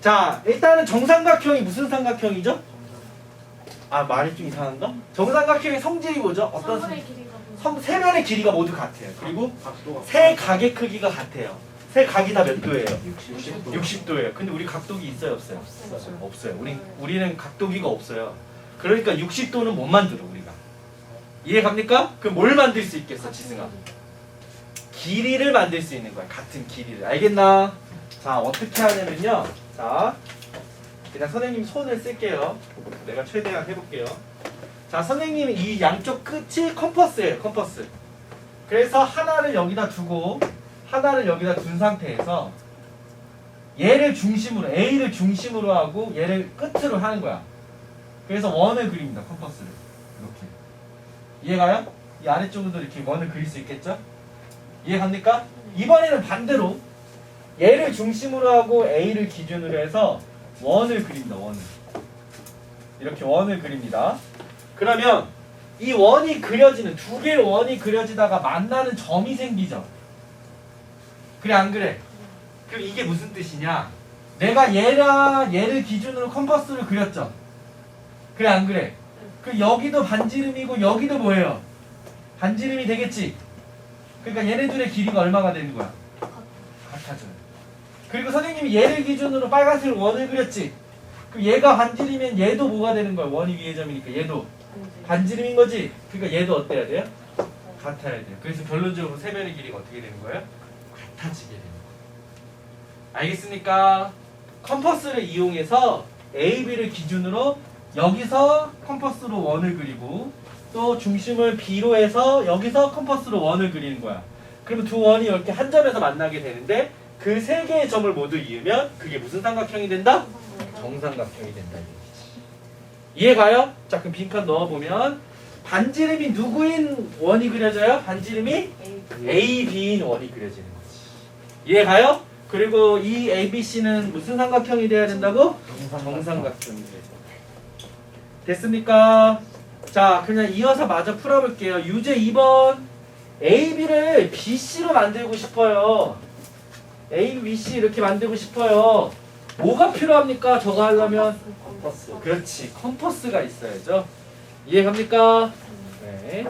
자, 일단은 정삼각형이 무슨 삼각형이죠? 아, 말이 좀 이상한가? 정삼각형의 성질이 뭐죠? 어떤 성, 선분의 길이가 뭐 성, 세 면의 길이가 모두 같아요. 그리고 각도가 세 각의 크기가 같아요. 세 각이 다 몇 도예요? 60도 60도예요. 근데 우리 각도기 있어요, 없어요? 없어요. 없어요. 우리 우리는 각도기가 없어요. 그러니까 60도는 못 만들어 우리가. 이해 갑니까? 그럼 뭘 만들 수 있겠어, 지승아? 길이를 만들 수 있는 거야. 같은 길이를. 알겠나? 자, 어떻게 하냐면요. 자, 그냥 선생님 손을 쓸게요. 내가 최대한 해볼게요. 자, 선생님 이 양쪽 끝이 컴퍼스예요. 컴퍼스. 그래서 하나를 여기다 두고 하나를 여기다 둔 상태에서 얘를 중심으로 A를 중심으로 하고 얘를 끝으로 하는 거야. 그래서 원을 그립니다. 컴퍼스를 이렇게. 이해가요? 이 아래쪽으로도 이렇게 원을 그릴 수 있겠죠? 이해 갑니까? 이번에는 반대로 얘를 중심으로 하고 A를 기준으로 해서 원을 그립니다. 원을 이렇게 원을 그립니다. 그러면 이 원이 그려지는 두 개의 원이 그려지다가 만나는 점이 생기죠. 그래 안 그래? 그럼 이게 무슨 뜻이냐? 내가 얘랑 얘를 기준으로 컴퍼스를 그렸죠. 그래 안 그래? 그 여기도 반지름이고 여기도 뭐예요? 반지름이 되겠지. 그러니까 얘네들의 길이가 얼마가 되는 거야? 같아져요. 그리고 선생님이 얘를 기준으로 빨간색 원을 그렸지. 그럼 얘가 반지름이면 얘도 뭐가 되는 거야? 원이 위의 점이니까 얘도 반지름인 거지. 그러니까 얘도 어때야 돼요? 같아야 돼요. 그래서 결론적으로 세면의 길이가 어떻게 되는 거예요? 같아지게 되는 거예요. 알겠습니까? 컴퍼스를 이용해서 A, B를 기준으로 여기서 컴퍼스로 원을 그리고 또 중심을 B로 해서 여기서 컴퍼스로 원을 그리는 거야. 그러면 두 원이 이렇게 한 점에서 만나게 되는데 그 세 개의 점을 모두 이으면 그게 무슨 삼각형이 된다? 정삼각형이 된다. 이해가요? 자 그럼 빈칸 넣어보면 반지름이 누구인 원이 그려져요? 반지름이 A, B인 원이 그려지는 거지. 이해가요? 그리고 이 A, B, C는 무슨 삼각형이 돼야 된다고? 정삼각형이 돼야 됐습니까? 자, 그냥 이어서 마저 풀어볼게요. 유제 2번 A, B를 B, C로 만들고 싶어요. A, B, C 이렇게 만들고 싶어요. 뭐가 필요합니까? 저거 하려면 컴퍼스. 그렇지 컴퍼스가 있어야죠. 이해갑니까? 네.